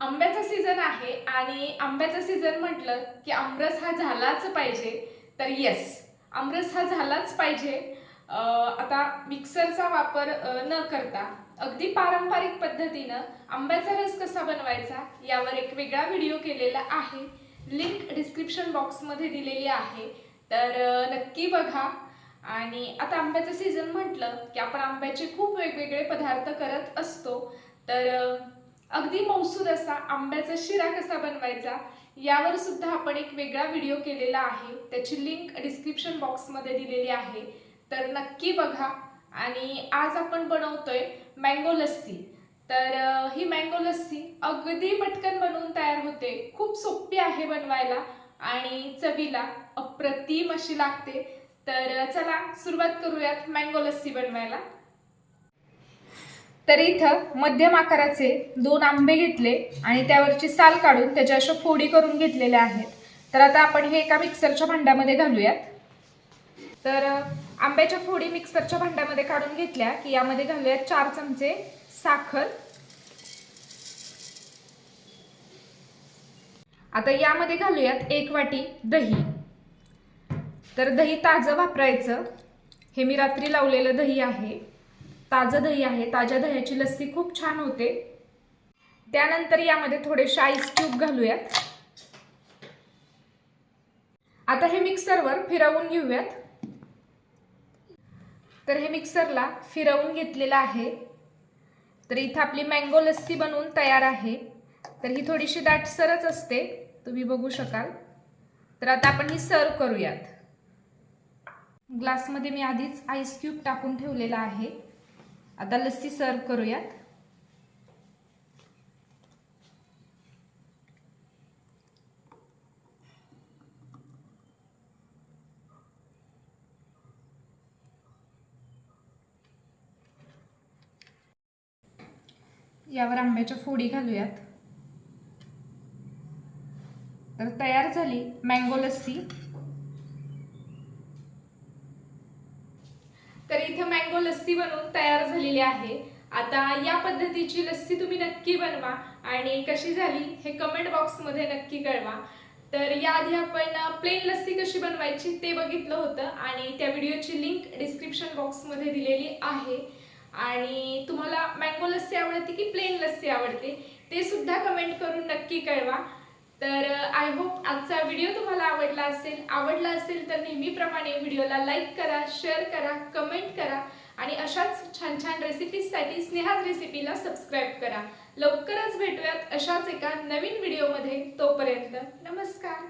आंब्याचा सीझन आहे आणि आंब्याचा सीझन म्हटलं की आमरस हा झालाच पाहिजे तर येस आमरस हा झालाच पाहिजे. आता मिक्सरचा वापर न करता अगदी पारंपरिक पद्धतीनं आंब्याचा रस कसा बनवायचा यावर एक वेगळा व्हिडिओ केलेला आहे. लिंक डिस्क्रिप्शन बॉक्समध्ये दिलेली आहे. तर नक्की बघा. आणि आता आंब्याचं सीझन म्हटलं की आपण आंब्याचे खूप वेगवेगळे पदार्थ करत असतो. तर अगदी मौसूद असा आंब्याचा शिरा कसा बनवायचा यावर सुद्धा आपण एक वेगळा व्हिडिओ केलेला आहे. त्याची लिंक डिस्क्रिप्शन बॉक्समध्ये दिलेली आहे. तर नक्की बघा. आणि आज आपण बनवतोय मँगो लस्सी तर ही मँगो लस्सी अगदी पटकन बनवून तयार होते. खूप सोपी आहे बनवायला आणि चवीला अप्रतिम अशी लागते. तर चला सुरुवात करूयात मँगो लस्सी बनवायला. तर इथं मध्यम आकाराचे दोन आंबे घेतले आणि त्यावरची साल काढून त्याच्या अशा फोडी करून घेतलेल्या आहेत. तर आता आपण हे एका मिक्सरच्या भांड्यामध्ये घालूयात. तर आंब्याच्या फोडी मिक्सरच्या भांड्यामध्ये काढून घेतल्या की यामध्ये घालूयात चार चमचे साखर. आता यामध्ये घालूयात एक वाटी दही. तर दही ताजं वापरायचं. हे मी रात्री लावलेलं दही आहे. ताजं दही आहे. ताज्या दह्याची लस्सी खूप छान होते. त्यानंतर यामध्ये थोडेसे आईस क्यूब घालूयात. आता हे मिक्सरवर फिरवून घेऊयात. तर हे मिक्सरला फिरवून घेतलेलं आहे. तर इथं आपली मँगो लस्सी बनवून तयार आहे. तर ही थोडीशी दाटसरच असते. तुम्ही बघू शकाल. तर आता आपण ही सर्व करूयात. ग्लासमध्ये मी आधीच आईस क्यूब टाकून ठेवलेला आहे. आता लस्सी सर्व करूयात. यावर आंब्याच्या फोडी घालूयात. तर तयार झाली मँगो लस्सी. तर इथं मँगो लस्सी बनवून तयार झालेली आहे. आता या पद्धतीची लस्सी तुम्ही नक्की बनवा आणि कशी झाली हे कमेंट बॉक्समध्ये नक्की कळवा. तर याआधी आपण प्लेन लस्सी कशी बनवायची ते बघितलं होतं आणि त्या व्हिडिओची लिंक डिस्क्रिप्शन बॉक्समध्ये दिलेली आहे. आणि तुम्हाला मँगो लस्सी आवडते की प्लेन लस्सी आवडते ते सुद्धा कमेंट करून नक्की कळवा. तर आय होप आजचा व्हिडिओ तुम्हाला आवडला असेल आवडला असेल तर नेहमीप्रमाणे व्हिडिओला लाईक करा शेअर करा कमेंट करा आणि अशाच छान छान रेसिपीजसाठी स्नेहाज रेसिपीला सबस्क्राईब करा. लवकरच भेटूयात अशाच एका नवीन व्हिडिओमध्ये. तोपर्यंत नमस्कार.